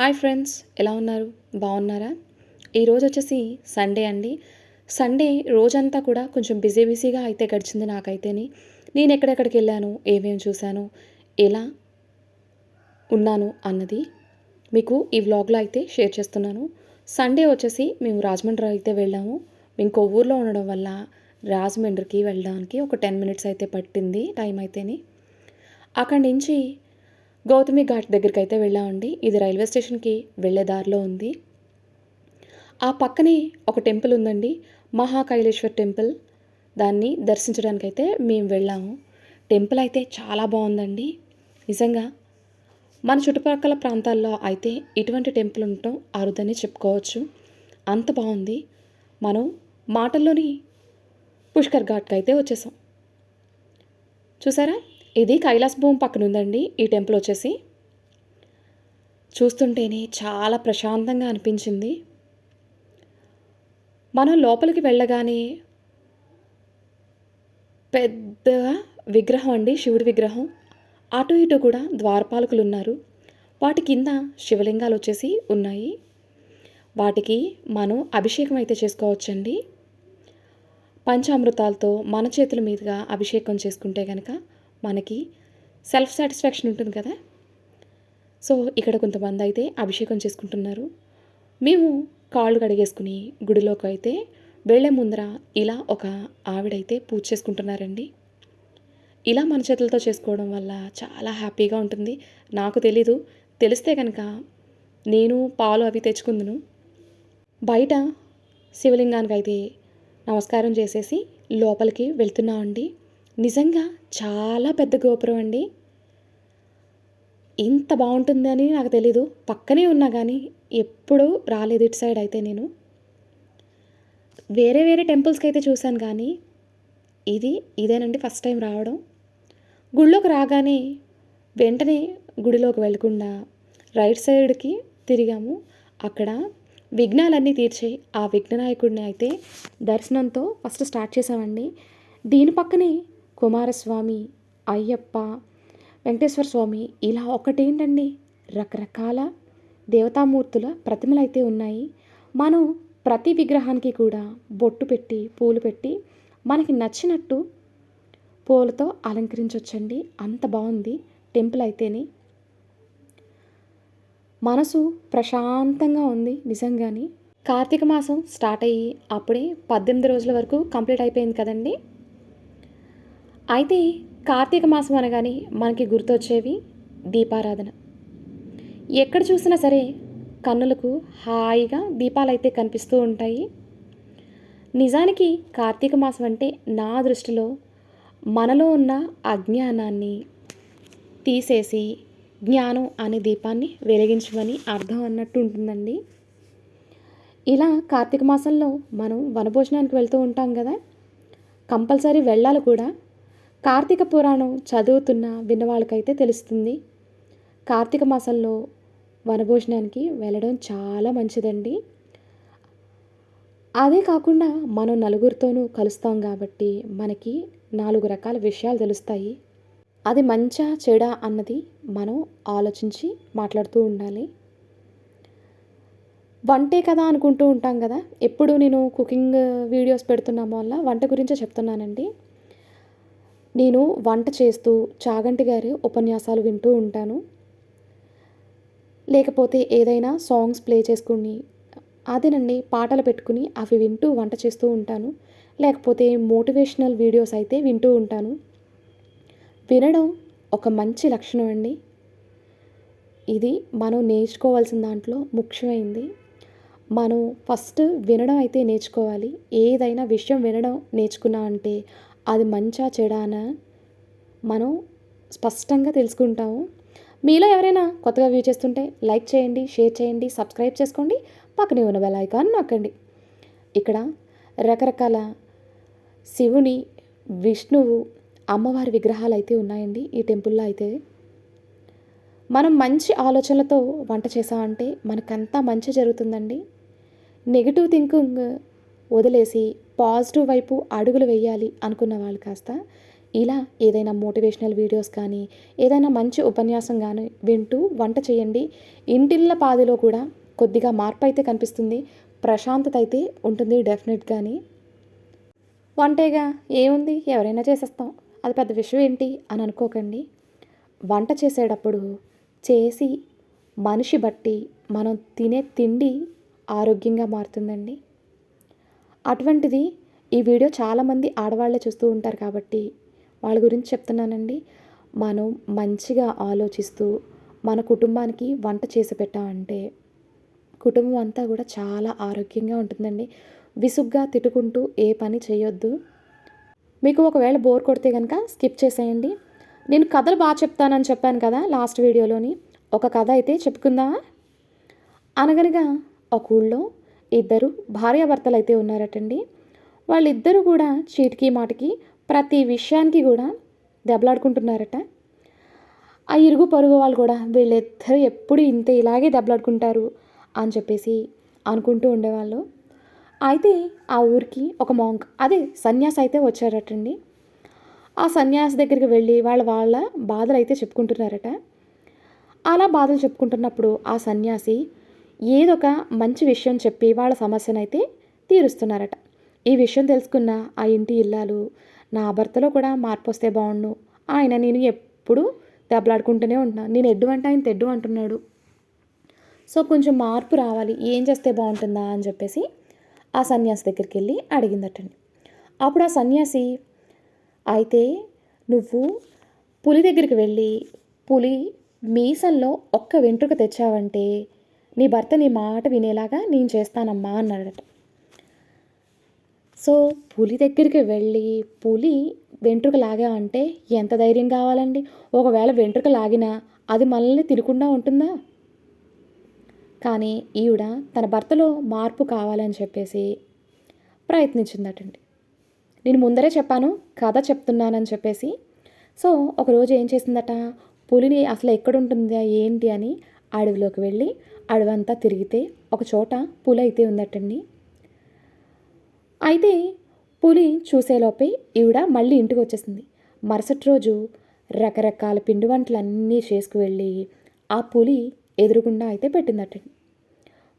Hi friends ఎలా ఉన్నారు? బాగున్నారా? ఈరోజు వచ్చేసి సండే అండి. సండే రోజంతా కూడా కొంచెం బిజీ బిజీగా అయితే గడిచింది నాకైతేని. నేను ఎక్కడెక్కడికి వెళ్ళాను ఏమేమి చూశాను ఎలా ఉన్నాను అన్నది మీకు ఈ వ్లాగ్లో అయితే షేర్ చేస్తున్నాను. సండే వచ్చేసి మేము రాజమండ్రి అయితే వెళ్ళాము. ఇంకో ఊర్లో ఉండడం వల్ల రాజమండ్రికి వెళ్ళడానికి ఒక టెన్ మినిట్స్ అయితే పట్టింది టైం అయితేని. అక్కడి నుంచి గౌతమి ఘాట్ దగ్గరికి అయితే వెళ్ళామండి ఇది రైల్వే స్టేషన్కి వెళ్ళే దారిలో ఉంది. ఆ పక్కనే ఒక టెంపుల్ ఉందండి మహాకైలేశ్వర్ టెంపుల్. దాన్ని దర్శించడానికైతే మేము వెళ్ళాము. టెంపుల్ అయితే చాలా బాగుందండి. నిజంగా మన చుట్టుపక్కల ప్రాంతాల్లో అయితే ఇటువంటి టెంపుల్ ఉండటం అరుదని చెప్పుకోవచ్చు. అంత బాగుంది. మనం మాటల్లోని పుష్కర్ ఘాట్కి అయితే వచ్చేసాం. చూసారా? ఇది కైలాస్ భూమి పక్కన ఉందండి. ఈ టెంపుల్ వచ్చేసి చూస్తుంటేనే చాలా ప్రశాంతంగా అనిపించింది. మనం లోపలికి వెళ్ళగానే పెద్ద విగ్రహం అండి శివుడి విగ్రహం. అటు ఇటు కూడా ద్వారపాలకులు ఉన్నారు. వాటి కింద శివలింగాలు వచ్చేసి ఉన్నాయి. వాటికి మనం అభిషేకం అయితే చేసుకోవచ్చండి. పంచామృతాలతో మన చేతుల మీదుగా అభిషేకం చేసుకుంటే కనుక మనకి సెల్ఫ్ సాటిస్ఫాక్షన్ ఉంటుంది కదా? సో ఇక్కడ కొంతమంది అయితే అభిషేకం చేసుకుంటున్నారు. మేము కాళ్ళు కడిగేసుకుని గుడిలోకి అయితే వెళ్ళే ముందర ఇలా ఒక ఆవిడైతే పూజ చేసుకుంటున్నారండి. ఇలా మన చేతులతో చేసుకోవడం వల్ల చాలా హ్యాపీగా ఉంటుంది. నాకు తెలీదు. తెలిస్తే కనుక నేను పాలు అవి తెచ్చుకుందును. బయట శివలింగానికి అయితే నమస్కారం చేసేసి లోపలికి వెళ్తున్నామండి. నిజంగా చాలా పెద్ద గోపురం అండి. ఇంత బాగుంటుందని నాకు తెలీదు. పక్కనే ఉన్నా కానీ ఎప్పుడూ రాలేదు ఇటు సైడ్ అయితే నేను. వేరే వేరే టెంపుల్స్కి అయితే చూశాను కానీ ఇది ఇదేనండి ఫస్ట్ టైం రావడం. గుళ్ళోకి రాగానే వెంటనే గుడిలోకి వెళ్ళకుండా రైట్ సైడ్కి తిరిగాము. అక్కడ విఘ్నాలన్నీ తీర్చే ఆ విఘ్ననాయకుడిని అయితే దర్శనంతో ఫస్ట్ స్టార్ట్ చేసామండి దీని పక్కనే కుమారస్వామి అయ్యప్ప వెంకటేశ్వర స్వామి ఇలా ఒకటేంటండి? రకరకాల దేవతామూర్తుల ప్రతిమలు అయితే ఉన్నాయి. మనం ప్రతి విగ్రహానికి కూడా బొట్టు పెట్టి పూలు పెట్టి మనకి నచ్చినట్టు పూలతో అలంకరించవచ్చండి అంత బాగుంది టెంపుల్ అయితేనే మనసు ప్రశాంతంగా ఉంది నిజంగానే. కార్తీక మాసం స్టార్ట్ అయ్యి అప్పుడే పద్దెనిమిది రోజుల వరకు కంప్లీట్ అయిపోయింది కదండి. అయితే కార్తీక మాసం అనగానే మనకి గుర్తొచ్చేవి దీపారాధన. ఎక్కడ చూసినా సరే కన్నులకు హాయిగా దీపాలు అయితే కనిపిస్తూ ఉంటాయి. నిజానికి కార్తీక మాసం అంటే నా దృష్టిలో మనలో ఉన్న అజ్ఞానాన్ని తీసేసి జ్ఞానం అనే దీపాన్ని వెలిగించమని అర్థం అన్నట్టు ఉంటుందండి. ఇలా కార్తీక మాసంలో మనం వనభోజనానికి వెళ్తూ ఉంటాం కదా. కంపల్సరీ వెళ్ళాలి కూడా. కార్తీక పురాణం చదువుతున్న విన్నవాళ్ళకైతే తెలుస్తుంది. కార్తీక మాసంలో వనభోజనానికి వెళ్ళడం చాలా మంచిదండి. అదే కాకుండా మనం నలుగురితోనూ కలుస్తాం కాబట్టి మనకి నాలుగు రకాల విషయాలు తెలుస్తాయి. అది మంచా చెడా అన్నది మనం ఆలోచించి మాట్లాడుతూ ఉండాలి. వంటే కదా అనుకుంటూ ఉంటాం కదా. ఎప్పుడు నేను కుకింగ్ వీడియోస్ పెడుతున్నాం వల్ల వంట గురించే చెప్తున్నానండి. నేను వంట చేస్తూ చాగంటి గారి ఉపన్యాసాలు వింటూ ఉంటాను. లేకపోతే ఏదైనా సాంగ్స్ ప్లే చేసుకుని అదేనండి పాటలు పెట్టుకుని అవి వింటూ వంట చేస్తూ ఉంటాను. లేకపోతే మోటివేషనల్ వీడియోస్ అయితే వింటూ ఉంటాను. వినడం ఒక మంచి లక్షణం అండి. ఇది మనం నేర్చుకోవాల్సిన దాంట్లో ముఖ్యమైంది. మనం ఫస్ట్ వినడం అయితే నేర్చుకోవాలి. ఏదైనా విషయం వినడం నేర్చుకున్నా అంటే అది మంచా చెడానా? మనం స్పష్టంగా తెలుసుకుంటాము. మీలో ఎవరైనా కొత్తగా వ్యూ చేస్తుంటే లైక్ చేయండి షేర్ చేయండి సబ్స్క్రైబ్ చేసుకోండి పక్కనే ఉన్న బెల్ ఐకాన్ నొక్కండి. ఇక్కడ రకరకాల శివుని విష్ణువు అమ్మవారి విగ్రహాలు అయితే ఉన్నాయండి ఈ టెంపుల్లో అయితే. మనం మంచి ఆలోచనలతో వంట చేసామంటే మనకంతా మంచి జరుగుతుందండి. నెగిటివ్ థింకింగ్ వదిలేసి పాజిటివ్ వైపు అడుగులు వేయాలి అనుకున్న వాళ్ళు కాస్త ఇలా ఏదైనా మోటివేషనల్ వీడియోస్ కానీ ఏదైనా మంచి ఉపన్యాసం కానీ వింటూ వంట చేయండి. ఇంటిళ్ళ పాదిలో కూడా కొద్దిగా మార్పు అయితే కనిపిస్తుంది. ప్రశాంతత అయితే ఉంటుంది డెఫినెట్ కానీ వంటేగా? ఏముంది? ఎవరైనా చేసేస్తాం. అది పెద్ద విషయం ఏంటి అని అనుకోకండి. వంట చేసేటప్పుడు చేసి మనిషి బట్టి మనం తినే తిండి ఆరోగ్యంగా మారుతుందండి. అటువంటిది ఈ వీడియో చాలామంది ఆడవాళ్ళే చూస్తూ ఉంటారు కాబట్టి వాళ్ళ గురించి చెప్తున్నానండి. మనం మంచిగా ఆలోచిస్తూ మన కుటుంబానికి వంట చేసి పెట్టామంటే కుటుంబం అంతా కూడా చాలా ఆరోగ్యంగా ఉంటుందండి. విసుగ్గా తిట్టుకుంటూ ఏ పని చేయొద్దు. మీకు ఒకవేళ బోర్ కొడితే కనుక స్కిప్ చేసేయండి. నేను కథలు బాగా చెప్తానని చెప్పాను కదా లాస్ట్ వీడియోలోని. ఒక కథ అయితే చెప్పుకుందామా? అనగనగా ఒక ఊళ్ళో ఇద్దరు భార్యాభర్తలు అయితే ఉన్నారటండి. వాళ్ళిద్దరూ కూడా చీటికి మాటికి ప్రతి విషయానికి కూడా దెబ్బలాడుకుంటున్నారట. ఆ ఇరుగు పరుగు వాళ్ళు కూడా వీళ్ళిద్దరూ ఎప్పుడు ఇంత ఇలాగే దెబ్బలాడుకుంటారు అని చెప్పేసి అనుకుంటూ ఉండేవాళ్ళు. అయితే ఆ ఊరికి ఒక మాంక్ అదే సన్యాసి అయితే వచ్చారటండి. ఆ సన్యాసి దగ్గరికి వెళ్ళి వాళ్ళ వాళ్ళ బాధలు అయితే చెప్పుకుంటున్నారట. అలా బాధలు చెప్పుకుంటున్నప్పుడు ఆ సన్యాసి ఏదొక మంచి విషయం చెప్పి వాళ్ళ సమస్యనైతే తీరుస్తున్నారట. ఈ విషయం తెలుసుకున్న ఆ ఇంటి ఇల్లాలు నా భర్తలో కూడా మార్పు వస్తే బాగుండు ఆయన నేను ఎప్పుడు దెబ్బలాడుకుంటూనే ఉంటున్నాను నేను ఎడ్డు అంటే ఆయన తెడ్డు అంటున్నాడు. సో కొంచెం మార్పు రావాలి. ఏం చేస్తే బాగుంటుందా అని చెప్పేసి ఆ సన్యాసి దగ్గరికి వెళ్ళి అడిగిందటండి. అప్పుడు ఆ సన్యాసి అయితే నువ్వు పులి దగ్గరికి వెళ్ళి పులి మీసంలో ఒక్క వెంట్రుక తెచ్చావంటే నీ భర్త నీ మాట వినేలాగా నేను చేస్తానమ్మా అన్నాడట. సో పులి దగ్గరికి వెళ్ళి పులి వెంట్రుక లాగా అంటే ఎంత ధైర్యం కావాలండి? ఒకవేళ వెంట్రుక లాగినా అది మనల్ని తినకుండా ఉంటుందా? కానీ ఈవిడ తన భర్తలో మార్పు కావాలని చెప్పేసి ప్రయత్నించిందటండి. నేను ముందరే చెప్పాను కథ చెప్తున్నానని చెప్పేసి. సో ఒకరోజు ఏం చేసిందట? పులిని అసలు ఎక్కడుంటుందా ఏంటి అని అడవిలోకి వెళ్ళి అడవంతా తిరిగితే ఒక చోట పులి అయితే ఉందటండి. అయితే పులి చూసేలోపే ఈవిడ మళ్ళీ ఇంటికి వచ్చేసింది. మరుసటి రోజు రకరకాల పిండి వంటలన్నీ చేసుకువెళ్ళి ఆ పులి ఎదురుగుండా అయితే పెట్టిందటండి.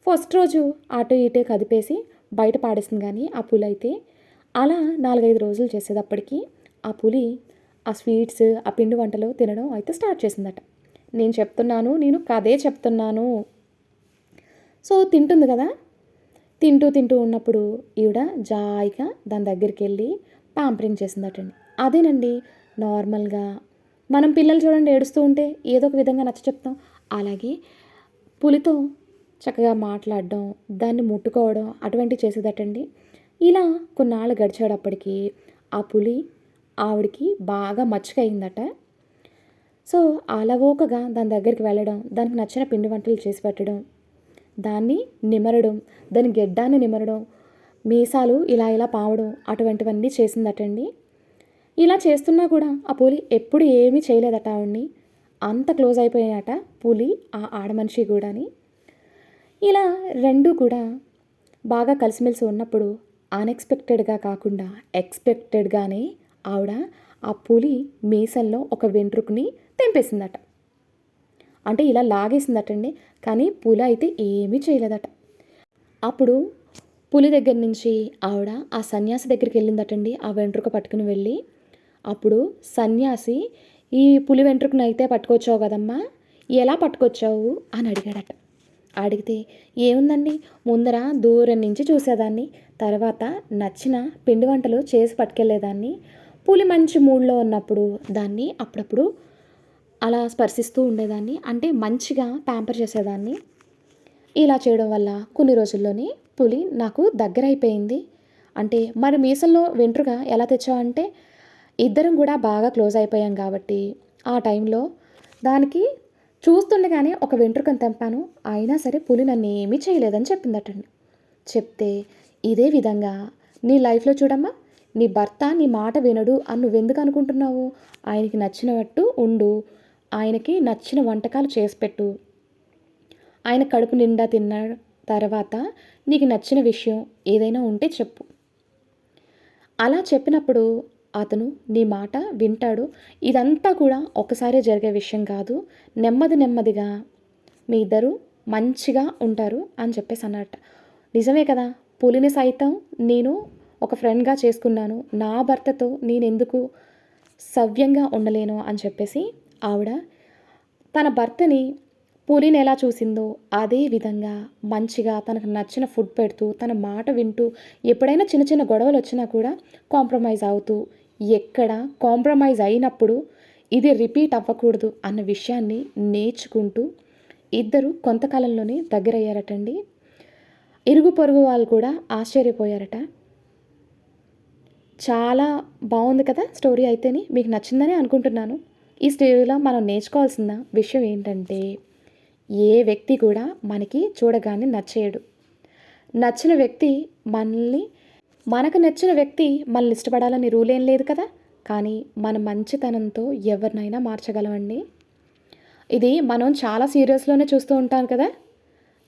ఫస్ట్ రోజు అటు ఇటు కదిపేసి బయట పాడేసింది కానీ ఆ పులి అయితే అలా నాలుగైదు రోజులు చేసేటప్పటికి ఆ పులి ఆ స్వీట్స్ ఆ పిండి వంటలు తినడం అయితే స్టార్ట్ చేసిందట. నేను చెప్తున్నాను నేను కదే చెప్తున్నాను. సో తింటుంది కదా? తింటూ తింటూ ఉన్నప్పుడు ఈవిడ జాయిగా దాని దగ్గరికి వెళ్ళి పాంపరింగ్ చేసిందటండి. అదేనండి నార్మల్గా మనం పిల్లలు చూడండి ఏడుస్తూ ఉంటే ఏదో ఒక విధంగా నచ్చ చెప్తాం. అలాగే పులితో చక్కగా మాట్లాడడం దాన్ని ముట్టుకోవడం అటువంటివి చేసేదటండి. ఇలా కొన్నాళ్ళు గడిచేటప్పటికి ఆ పులి ఆవిడికి బాగా మచ్చుకయిందట. సో అలవోకగా దాని దగ్గరికి వెళ్ళడం దానికి నచ్చిన పిండి వంటలు చేసి పెట్టడం దాన్ని నిమరడం దాని గెడ్డాన్ని నిమరడం మీసాలు ఇలా ఇలా పావడం అటువంటివన్నీ చేసిందటండి. ఇలా చేస్తున్నా కూడా ఆ పులి ఎప్పుడు ఏమీ చేయలేదట ఆవిడ్ని. అంత క్లోజ్ అయిపోయాయట పులి ఆ ఆడమనిషి కూడాని. ఇలా రెండు కూడా బాగా కలిసిమెలిసి ఉన్నప్పుడు అన్ఎక్స్పెక్టెడ్గా కాకుండా ఎక్స్పెక్టెడ్గానే ఆవిడ ఆ పులి మీసల్లో ఒక వెంట్రుకని తెంపేసిందట. అంటే ఇలా లాగేసిందటండి కానీ పులి అయితే ఏమీ చేయలేదట. అప్పుడు పులి దగ్గర నుంచి ఆవిడ ఆ సన్యాసి దగ్గరికి వెళ్ళిందటండి ఆ వెంట్రుక పట్టుకుని వెళ్ళి. అప్పుడు సన్యాసి ఈ పులి వెంట్రుకను అయితే పట్టుకొచ్చావు కదమ్మా ఎలా పట్టుకొచ్చావు? అని అడిగాడట. అడిగితే ఏముందండి ముందర దూరం నుంచి చూసేదాన్ని తర్వాత నచ్చిన పిండి వంటలు చేసి పట్టుకెళ్ళేదాన్ని. పులి మంచి మూడ్లో ఉన్నప్పుడు దాన్ని అప్పుడప్పుడు అలా స్పర్శిస్తూ ఉండేదాన్ని. అంటే మంచిగా ప్యాంపర్ చేసేదాన్ని. ఇలా చేయడం వల్ల కొన్ని రోజుల్లోనే పులి నాకు దగ్గర అయిపోయింది అంటే మరి మీసల్లో వెంట్రుక ఎలా తెచ్చావంటే ఇద్దరం కూడా బాగా క్లోజ్ అయిపోయాం కాబట్టి ఆ టైంలో దానికి చూస్తుండగానే ఒక వెంట్రుకను తెంపాను. అయినా సరే పులి నన్ను ఏమీ చేయలేదని చెప్పిందటండి. చెప్తే ఇదే విధంగా నీ లైఫ్లో చూడమ్మా నీ భర్త నీ మాట వినడు అని నువ్వెందుకు అనుకుంటున్నావు? ఆయనకి నచ్చినట్టు ఉండు ఆయనకి నచ్చిన వంటకాలు చేసి పెట్టు. ఆయన కడుపు నిండా తిన్న తర్వాత నీకు నచ్చిన విషయం ఏదైనా ఉంటే చెప్పు. అలా చెప్పినప్పుడు అతను నీ మాట వింటాడు. ఇదంతా కూడా ఒకసారి జరిగే విషయం కాదు. నెమ్మది నెమ్మదిగా మీ ఇద్దరు మంచిగా ఉంటారు అని చెప్పేసి అన్నట్ట. నిజమే కదా? పులిని సైతం నేను ఒక ఫ్రెండ్గా చేసుకున్నాను. నా భర్తతో నేను ఎందుకు సవ్యంగా ఉండలేను అని చెప్పేసి ఆవిడ తన భర్తని పులిని ఎలా చూసిందో అదే విధంగా మంచిగా తనకు నచ్చిన ఫుడ్ పెడుతూ తన మాట వింటూ ఎప్పుడైనా చిన్న చిన్న గొడవలు వచ్చినా కూడా కాంప్రమైజ్ అవుతూ ఎక్కడ కాంప్రమైజ్ అయినప్పుడు ఇది రిపీట్ అవ్వకూడదు అన్న విషయాన్ని నేర్చుకుంటూ ఇద్దరు కొంతకాలంలోనే దగ్గరయ్యారటండి. ఇరుగు పొరుగు వాళ్ళు కూడా ఆశ్చర్యపోయారట. చాలా బాగుంది కదా స్టోరీ అయితేని మీకు నచ్చిందని అనుకుంటున్నాను. ఈ స్టోరీలో మనం నేర్చుకోవాల్సిన విషయం ఏంటంటే ఏ వ్యక్తి కూడా మనకి చూడగానే నచ్చేయడు. నచ్చిన వ్యక్తి మనల్ని మనకు నచ్చిన వ్యక్తి మనల్ని ఇష్టపడాలని రూల్ ఏం లేదు కదా? కానీ మన మంచితనంతో ఎవరినైనా మార్చగలమండి. ఇది మనం చాలా సీరియల్స్లోనే చూస్తూ ఉంటాం కదా?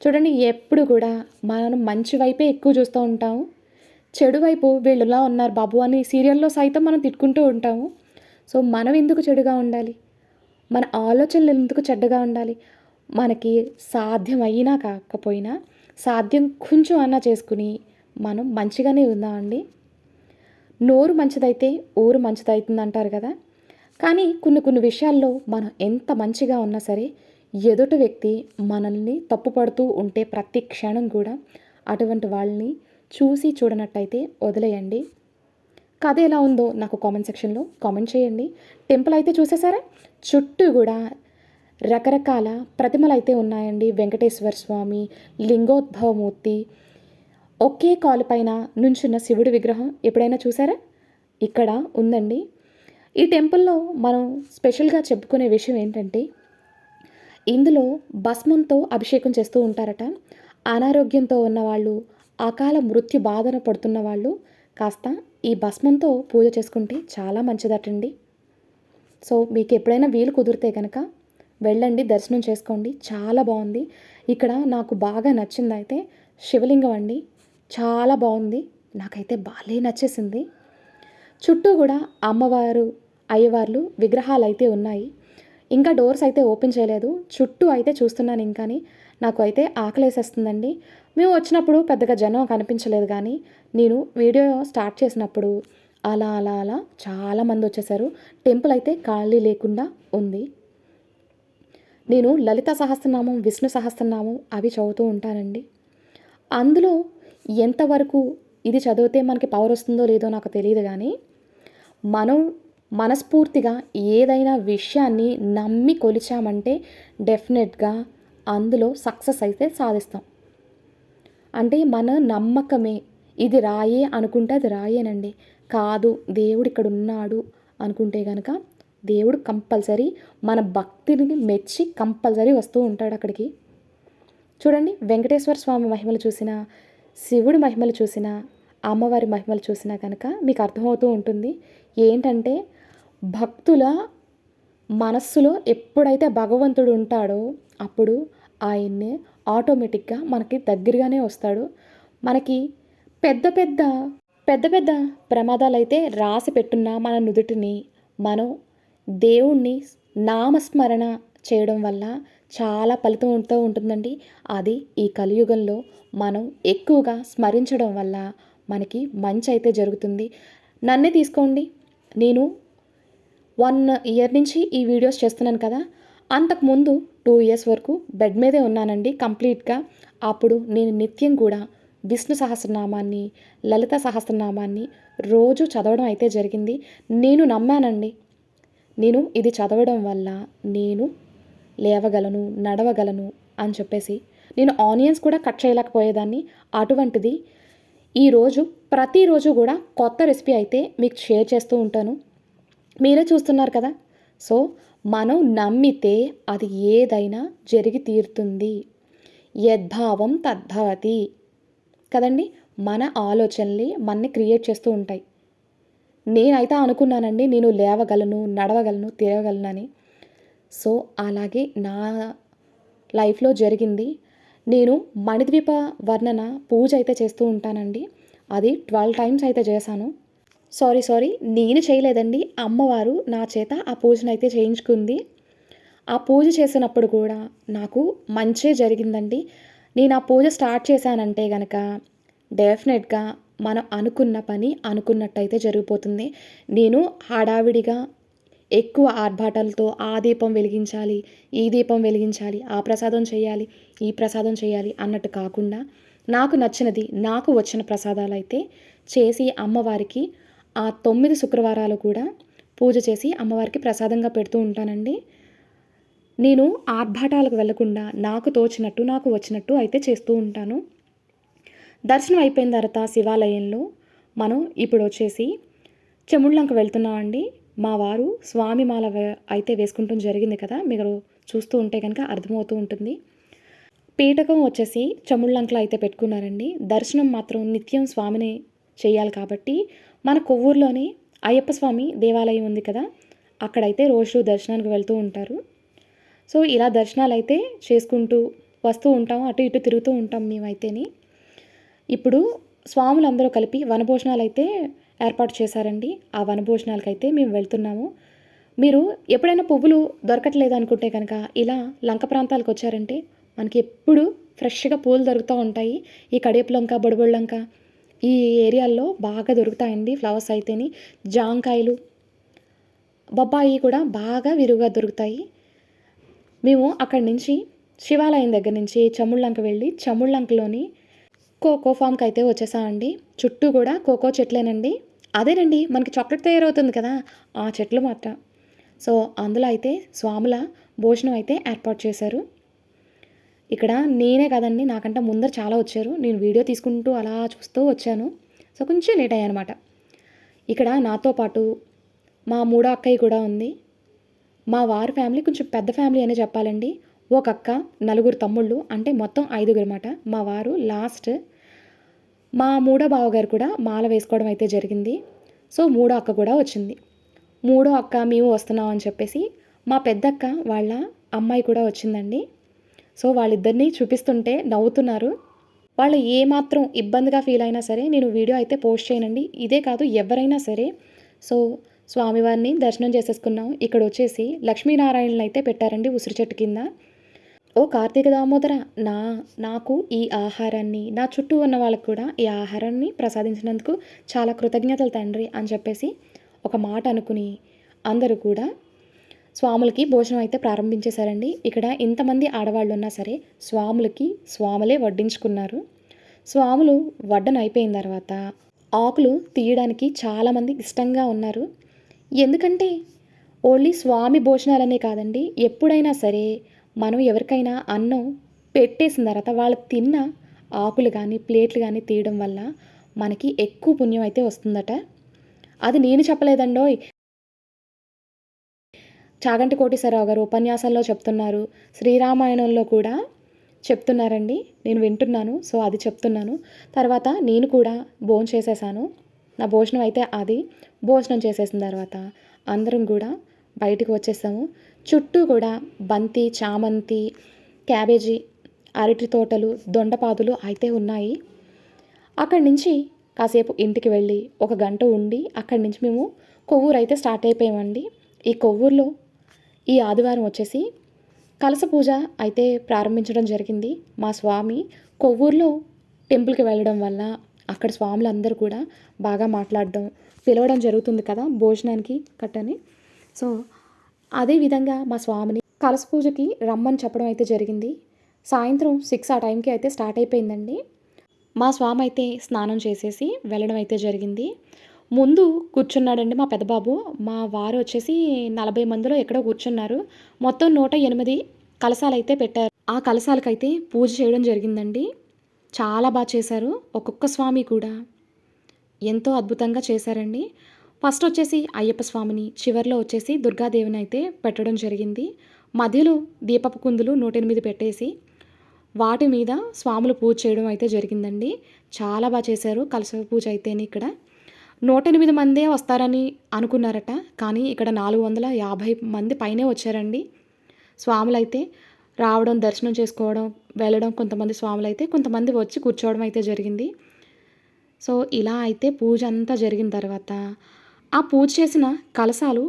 చూడండి ఎప్పుడు కూడా మనం మంచి వైపే ఎక్కువ చూస్తూ ఉంటాము చెడు వైపు వీళ్ళులా ఉన్నారు బాబు అని సీరియల్లో సైతం మనం తిట్టుకుంటూ ఉంటాము. సో మనం ఎందుకు చెడుగా ఉండాలి? మన ఆలోచనలు ఎందుకు చెడ్డగా ఉండాలి? మనకి సాధ్యం అయినా కాకపోయినా సాధ్యం కొంచెం అన్నా చేసుకుని మనం మంచిగానే ఉందామండి నోరు మంచిదైతే ఊరు మంచిదవుతుంది అంటారు కదా? కానీ కొన్ని కొన్ని విషయాల్లో మనం ఎంత మంచిగా ఉన్నా సరే ఎదుటి వ్యక్తి మనల్ని తప్పుపడుతూ ఉంటే ప్రతి క్షణం కూడా అటువంటి వాళ్ళని చూసి చూడనట్టయితే వదిలేయండి. కథ ఎలా ఉందో నాకు కామెంట్ సెక్షన్లో కామెంట్ చేయండి. టెంపుల్ అయితే చూసేసారా? చుట్టూ కూడా రకరకాల ప్రతిమలు అయితే ఉన్నాయండి. వెంకటేశ్వర స్వామి లింగోద్భవమూర్తి ఒకే కాలు పైన నుంచున్న శివుడి విగ్రహం ఎప్పుడైనా చూసారా? ఇక్కడ ఉందండి. ఈ టెంపుల్లో మనం స్పెషల్గా చెప్పుకునే విషయం ఏంటంటే ఇందులో భస్మంతో అభిషేకం చేస్తూ ఉంటారట. అనారోగ్యంతో ఉన్నవాళ్ళు అకాల మృత్యు బాధన పడుతున్న వాళ్ళు కాస్త ఈ భస్మంతో పూజ చేసుకుంటే చాలా మంచిదటండి. సో మీకు ఎప్పుడైనా వీలు కుదిరితే కనుక వెళ్ళండి దర్శనం చేసుకోండి. చాలా బాగుంది. ఇక్కడ నాకు బాగా నచ్చింది అయితే శివలింగం అండి. చాలా బాగుంది. నాకైతే బాగా నచ్చేసింది. చుట్టూ కూడా అమ్మవారు అయ్యవార్లు విగ్రహాలు అయితే ఉన్నాయి. ఇంకా డోర్స్ అయితే ఓపెన్ చేయలేదు. చుట్టూ అయితే చూస్తున్నాను ఇంకాని. నాకు అయితే ఆకలేసేస్తుందండి. మేము వచ్చినప్పుడు పెద్దగా జనం కనిపించలేదు కానీ నేను వీడియో స్టార్ట్ చేసినప్పుడు అలా అలా అలా చాలామంది వచ్చేసారు. టెంపుల్ అయితే ఖాళీ లేకుండా ఉంది. నేను లలిత సహస్రనామం విష్ణు సహస్రనామం అవి చదువుతూ ఉంటానండి. అందులో ఎంతవరకు ఇది చదివితే మనకి పవర్ వస్తుందో లేదో నాకు తెలియదు కానీ మనం మనస్ఫూర్తిగా ఏదైనా విషయాన్ని నమ్మి కొలిచామంటే డెఫినెట్గా అందులో సక్సెస్ అయితే సాధిస్తాం. అంటే మన నమ్మకమే ఇది రాయే అనుకుంటే అది రాయేనండి. కాదు దేవుడు ఇక్కడ ఉన్నాడు అనుకుంటే కనుక దేవుడు కంపల్సరీ మన భక్తిని మెచ్చి కంపల్సరీ వస్తూ ఉంటాడు అక్కడికి. చూడండి వెంకటేశ్వర స్వామి మహిమలు చూసినా శివుడి మహిమలు చూసినా అమ్మవారి మహిమలు చూసినా కనుక మీకు అర్థమవుతూ ఉంటుంది. ఏంటంటే భక్తుల మనస్సులో ఎప్పుడైతే భగవంతుడు ఉంటాడో అప్పుడు ఆయన్నే ఆటోమేటిక్గా మనకి దగ్గరగానే వస్తాడు. మనకి పెద్ద పెద్ద పెద్ద పెద్ద ప్రమాదాలైతే రాసి పెట్టున్న మన నుదుటిని మనం దేవుణ్ణి నామస్మరణ చేయడం వల్ల చాలా ఫలితం ఉంటూ ఉంటుందండి. అది ఈ కలియుగంలో మనం ఎక్కువగా స్మరించడం వల్ల మనకి మంచి అయితే జరుగుతుంది. నన్నే తీసుకోండి. నేను వన్ ఇయర్ నుంచి ఈ వీడియోస్ చేస్తున్నాను కదా. అంతకుముందు టూ ఇయర్స్ వరకు బెడ్ మీదే ఉన్నానండి కంప్లీట్గా. అప్పుడు నేను నిత్యం కూడా విష్ణు సహస్రనామాన్ని లలిత సహస్రనామాన్ని రోజు చదవడం అయితే జరిగింది. నేను నమ్మానండి. నేను ఇది చదవడం వల్ల నేను లేవగలను నడవగలను అని చెప్పేసి. నేను ఆనియన్స్ కూడా కట్ చేయలేకపోయేదాన్ని. అటువంటిది ఈరోజు ప్రతిరోజు కూడా కొత్త రెసిపీ అయితే మీకు షేర్ చేస్తూ ఉంటాను. మీరే చూస్తున్నారు కదా. సో మనం నమ్మితే అది ఏదైనా జరిగి తీరుతుంది. యద్భావం తద్భవతి. కదండి? మన ఆలోచనలు మనని క్రియేట్ చేస్తూ ఉంటాయి. నేనైతే అనుకున్నానండి నేను లేవగలను నడవగలను తిరగగలనని సో అలాగే నా లైఫ్లో జరిగింది. నేను మణిద్వీప వర్ణన పూజ అయితే చేస్తూ ఉంటానండి. అది ట్వెల్వ్ టైమ్స్ అయితే చేశాను. సారీ సారీ నేను చేయలేదండి. అమ్మవారు నా చేత ఆ పూజనైతే చేయించుకుంది. ఆ పూజ చేసినప్పుడు కూడా నాకు మంచే జరిగిందండి. నేను ఆ పూజ స్టార్ట్ చేశానంటే గనక డెఫినెట్గా మనం అనుకున్న పని అనుకున్నట్టయితే జరిగిపోతుంది. నేను హడావిడిగా ఎక్కువ ఆర్భాటాలతో ఆ దీపం వెలిగించాలి ఈ దీపం వెలిగించాలి ఆ ప్రసాదం చేయాలి ఈ ప్రసాదం చేయాలి అన్నట్టు కాకుండా నాకు నచ్చినది నాకు వచ్చిన ప్రసాదాలు అయితే చేసి అమ్మవారికి ఆ తొమ్మిది శుక్రవారాలు కూడా పూజ చేసి అమ్మవారికి ప్రసాదంగా పెడుతూ ఉంటానండి. నేను ఆర్భాటాలకు వెళ్ళకుండా నాకు తోచినట్టు నాకు వచ్చినట్టు అయితే చేస్తూ ఉంటాను. దర్శనం అయిపోయిన తర్వాత శివాలయంలో మనం ఇప్పుడు వచ్చేసి చెముళ్ళంక వెళ్తున్నామండి మా వారు స్వామి మాల అయితే వేసుకుంటూ జరిగింది కదా మీరు చూస్తూ ఉంటే కనుక అర్థమవుతూ ఉంటుంది. పీఠకం వచ్చేసి చెముళ్ళంకలో అయితే పెట్టుకున్నారండి. దర్శనం మాత్రం నిత్యం స్వామిని చేయాలి కాబట్టి మన కొవ్వూరులోని అయ్యప్ప స్వామి దేవాలయం ఉంది కదా అక్కడైతే రోజు దర్శనానికి వెళ్తూ ఉంటారు. సో ఇలా దర్శనాలు అయితే చేసుకుంటూ వస్తూ ఉంటాం అటు ఇటు తిరుగుతూ ఉంటాం మేమైతేని. ఇప్పుడు స్వాములందరూ కలిపి వనభోజనాలు అయితే ఏర్పాటు చేశారండి. ఆ వనభోజనాలకి అయితే మేము వెళ్తున్నాము. మీరు ఎప్పుడైనా పువ్వులు దొరకట్లేదు అనుకుంటే కనుక ఇలా లంక ప్రాంతాలకు వచ్చారంటే మనకి ఎప్పుడు ఫ్రెష్గా పూలు దొరుకుతూ ఉంటాయి. ఈ కడియపు లంక బొడబొడి లంక ఈ ఏరియాల్లో బాగా దొరుకుతాయండి ఫ్లవర్స్ అయితేని. జాంకాయలు బొబ్బాయి కూడా బాగా విరివిగా దొరుకుతాయి. మేము అక్కడి నుంచి శివాలయం దగ్గర నుంచి చముళ్ళంక వెళ్ళి చముళ్ళంకలోని కోకో ఫామ్కి అయితే వచ్చేసామండి చుట్టూ కూడా కోకో చెట్లేనండి. అదేనండి మనకి చాక్లెట్ తయారవుతుంది కదా ఆ చెట్లు మాత్రం. సో అందులో అయితే స్వాముల భోజనం అయితే ఏర్పాటు చేశారు. ఇక్కడ నేనే కదండి నాకంటే ముందర చాలా వచ్చారు. నేను వీడియో తీసుకుంటూ అలా చూస్తూ వచ్చాను. సో కొంచెం లేట్ అయ్యానమాట ఇక్కడ నాతో పాటు మా మూడో అక్కయ్య కూడా ఉంది. మా వారి ఫ్యామిలీ కొంచెం పెద్ద ఫ్యామిలీ అనే చెప్పాలండి. ఒక అక్క నలుగురు తమ్ముళ్ళు అంటే మొత్తం ఐదుగురు అనమాట మా వారు లాస్ట్. మా మూడో బావగారు కూడా మాల వేసుకోవడం అయితే జరిగింది. సో మూడో అక్క కూడా వచ్చింది. మూడో అక్క మేము వస్తున్నాం అని చెప్పేసి మా పెద్దక్క వాళ్ళ అమ్మాయి కూడా వచ్చిందండి. సో వాళ్ళిద్దరినీ చూపిస్తుంటే నవ్వుతున్నారు. వాళ్ళు ఏమాత్రం ఇబ్బందిగా ఫీల్ అయినా సరే నేను వీడియో అయితే పోస్ట్ చేయనండి. ఇదే కాదు ఎవరైనా సరే. సో స్వామివారిని దర్శనం చేసేసుకున్నాం. ఇక్కడ వచ్చేసి లక్ష్మీనారాయణలు అయితే పెట్టారండి ఉసిరి చెట్టు కింద. ఓ కార్తీక దామోదర నా నాకు ఈ ఆహారాన్ని నా చుట్టూ ఉన్న వాళ్ళకు కూడా ఈ ఆహారాన్ని ప్రసాదించినందుకు చాలా కృతజ్ఞతలు తండ్రి అని చెప్పేసి ఒక మాట అనుకుని అందరూ కూడా స్వాములకి భోజనం అయితే ప్రారంభించేశారండి. ఇక్కడ ఇంతమంది ఆడవాళ్ళు ఉన్నా సరే స్వాములకి స్వాములే వడ్డించుకున్నారు. స్వాములు వడ్డన అయిపోయిన తర్వాత ఆకులు తీయడానికి చాలామంది ఇష్టంగా ఉన్నారు. ఎందుకంటే ఓన్లీ స్వామి భోజనాలనే కాదండి ఎప్పుడైనా సరే మనం ఎవరికైనా అన్నం పెట్టేసిన తర్వాత వాళ్ళు తిన్న ఆకులు కానీ ప్లేట్లు కానీ తీయడం వల్ల మనకి ఎక్కువ పుణ్యం అయితే వస్తుందట. అది నేను చెప్పలేదండోయ్. చాగంటి కోటేశ్వరరావు గారు ఉపన్యాసాల్లో చెప్తున్నారు శ్రీరామాయణంలో కూడా చెప్తున్నారండి. నేను వింటున్నాను సో అది చెప్తున్నాను. తర్వాత నేను కూడా భోజనం చేసేసాను నా భోజనం అయితే అది. భోజనం చేసేసిన తర్వాత అందరం కూడా బయటికి వచ్చేసాము. చుట్టూ కూడా బంతి చామంతి క్యాబేజీ అరటి తోటలు దొండపాదులు అయితే ఉన్నాయి. అక్కడి నుంచి కాసేపు ఇంటికి వెళ్ళి ఒక గంట ఉండి అక్కడి నుంచి మేము కొవ్వూరు అయితే స్టార్ట్ అయిపోయామండి. ఈ కొవ్వూరులో ఈ ఆదివారం వచ్చేసి కలస పూజ అయితే ప్రారంభించడం జరిగింది. మా స్వామి కొవ్వూరులో టెంపుల్కి వెళ్ళడం వల్ల అక్కడ స్వాములందరూ కూడా బాగా మాట్లాడడం పిలవడం జరుగుతుంది కదా భోజనానికి కట్టని. సో అదేవిధంగా మా స్వామిని కలస పూజకి రమ్మని చెప్పడం అయితే జరిగింది. సాయంత్రం సిక్స్ ఆ టైంకి అయితే స్టార్ట్ అయిపోయిందండి. మా స్వామి అయితే స్నానం చేసేసి వెళ్ళడం అయితే జరిగింది. ముందు కూర్చున్నాడండి మా పెద్దబాబు. మా వారు వచ్చేసి నలభై మందిలో ఎక్కడో కూర్చున్నారు. మొత్తం నూట ఎనిమిది కలశాలు అయితే పెట్టారు. ఆ కలశాలకైతే పూజ చేయడం జరిగిందండి. చాలా బాగా చేశారు. ఒక్కొక్క స్వామి కూడా ఎంతో అద్భుతంగా చేశారండి. ఫస్ట్ వచ్చేసి అయ్యప్ప స్వామిని చివరిలో వచ్చేసి దుర్గాదేవిని అయితే పెట్టడం జరిగింది. మధ్యలో దీపపు కుందులు నూట ఎనిమిది పెట్టేసి వాటి మీద స్వాములు పూజ చేయడం అయితే జరిగిందండి. చాలా బాగా చేశారు కలశ పూజ అయితేనే ఇక్కడ. నూట ఎనిమిది మందే వస్తారని అనుకున్నారట కానీ ఇక్కడ నాలుగు వందల యాభై మంది పైనే వచ్చారండి. స్వాములు అయితే రావడం దర్శనం చేసుకోవడం వెళ్ళడం కొంతమంది స్వాములు అయితే కొంతమంది వచ్చి కూర్చోవడం అయితే జరిగింది. సో ఇలా అయితే పూజ అంతా జరిగిన తర్వాత ఆ పూజ చేసిన కలశాలు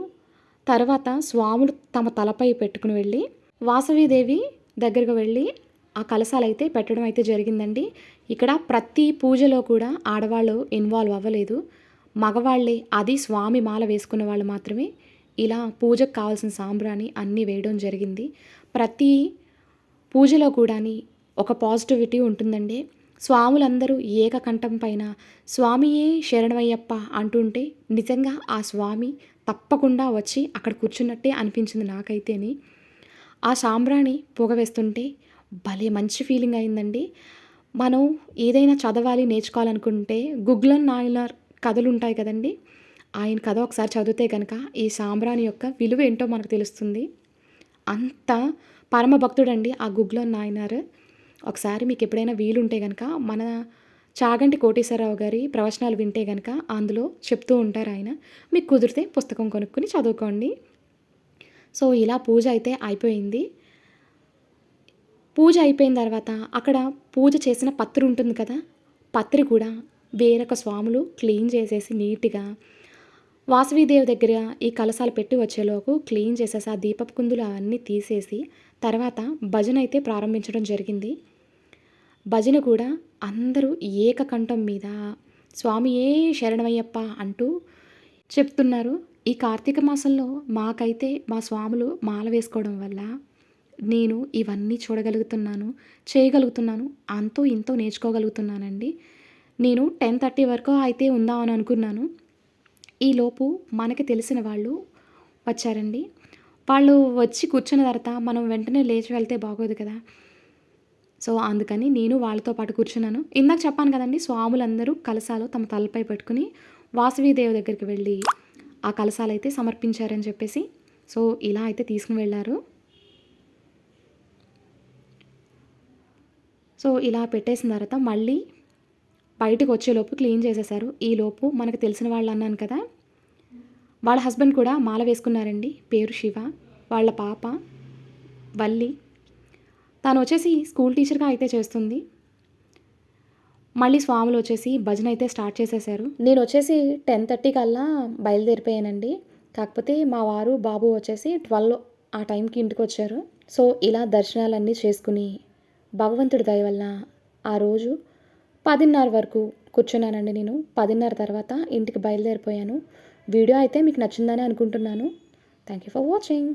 తర్వాత స్వాములు తమ తలపై పెట్టుకుని వెళ్ళి వాసవీదేవి దగ్గరకు వెళ్ళి ఆ కలశాలు అయితే పెట్టడం అయితే జరిగిందండి. ఇక్కడ ప్రతి పూజలో కూడా ఆడవాళ్ళు ఇన్వాల్వ్ అవ్వలేదు. మగవాళ్ళే అది స్వామి మాల వేసుకున్న వాళ్ళు మాత్రమే ఇలా పూజకు కావాల్సిన సాంబ్రాణి అన్నీ వేయడం జరిగింది. ప్రతి పూజలో కూడాని ఒక పాజిటివిటీ ఉంటుందండి. స్వాములందరూ ఏకకంఠం పైన స్వామియే శరణమయ్యప్ప అంటుంటే నిజంగా ఆ స్వామి తప్పకుండా వచ్చి అక్కడ కూర్చున్నట్టే అనిపించింది నాకైతేని. ఆ సాంబ్రాణి పొగ వేస్తుంటే భలే మంచి ఫీలింగ్ అయిందండి. మనం ఏదైనా చదవాలి నేర్చుకోవాలనుకుంటే గుగ్లన్ నాయనర్ కథలు ఉంటాయి కదండి. ఆయన కథ ఒకసారి చదివితే కనుక ఈ సాంబ్రాణి యొక్క విలువ ఏంటో మనకు తెలుస్తుంది. అంత పరమ భక్తుడండి ఆ గుగ్లో నాయనారు. ఒకసారి మీకు ఎప్పుడైనా వీలుంటే కనుక మన చాగంటి కోటేశ్వరరావు గారి ప్రవచనాలు వింటే కనుక అందులో చెప్తూ ఉంటారు ఆయన. మీకు కుదిరితే పుస్తకం కొనుక్కొని చదువుకోండి. సో ఇలా పూజ అయితే అయిపోయింది. పూజ అయిపోయిన తర్వాత అక్కడ పూజ చేసిన పత్రి ఉంటుంది కదా? పత్రి కూడా వేరొక స్వాములు క్లీన్ చేసేసి నీట్గా వాసవీదేవి దగ్గర ఈ కలసాలు పెట్టి వచ్చేలోపు క్లీన్ చేసేసి ఆ దీపపు కుందులు అవన్నీ తీసేసి తర్వాత భజన అయితే ప్రారంభించడం జరిగింది. భజన కూడా అందరూ ఏకకంఠం మీద స్వామి ఏ శరణమయ్యప్ప అంటూ చెప్తున్నారు. ఈ కార్తీక మాసంలో మాకైతే మా స్వాములు మాల వేసుకోవడం వల్ల నేను ఇవన్నీ చూడగలుగుతున్నాను చేయగలుగుతున్నాను అంతో ఇంతో నేర్చుకోగలుగుతున్నానండి. నేను టెన్ థర్టీ వరకు అయితే ఉందామని అనుకున్నాను. ఈలోపు మనకి తెలిసిన వాళ్ళు వచ్చారండి. వాళ్ళు వచ్చి కూర్చున్న తర్వాత మనం వెంటనే లేచి వెళ్తే బాగోదు కదా. సో అందుకని నేను వాళ్ళతో పాటు కూర్చున్నాను. ఇందాక చెప్పాను కదండి స్వాములందరూ కలశాలు తమ తలపై పెట్టుకుని వాసవీదేవి దగ్గరికి వెళ్ళి ఆ కలశాలు అయితే సమర్పించారని చెప్పేసి సో ఇలా అయితే తీసుకుని వెళ్ళారు. సో ఇలా పెట్టేసిన తర్వాత మళ్ళీ బయటకు వచ్చేలోపు క్లీన్ చేసేసారు ఈలోపు మనకు తెలిసిన వాళ్ళు అన్నాను కదా వాళ్ళ హస్బెండ్ కూడా మాల వేసుకున్నారండి. పేరు శివ వాళ్ళ పాప వల్లి. తను వచ్చేసి స్కూల్ టీచర్గా అయితే చేస్తుంది. మళ్ళీ స్వాములు వచ్చేసి భజన అయితే స్టార్ట్ చేసేసారు నేను వచ్చేసి టెన్ థర్టీ కల్లా బయలుదేరిపోయానండి. కాకపోతే మా వారు బాబు వచ్చేసి ట్వెల్వ్ ఆ టైంకి ఇంటికి వచ్చారు. సో ఇలా దర్శనాలన్నీ చేసుకుని భగవంతుడి దయ వల్ల ఆ రోజు పదిన్నర వరకు కూర్చున్నానండి నేను. పదిన్నర తర్వాత ఇంటికి బయలుదేరిపోయాను. వీడియో అయితే మీకు నచ్చిందని అనుకుంటున్నాను. Thank you for watching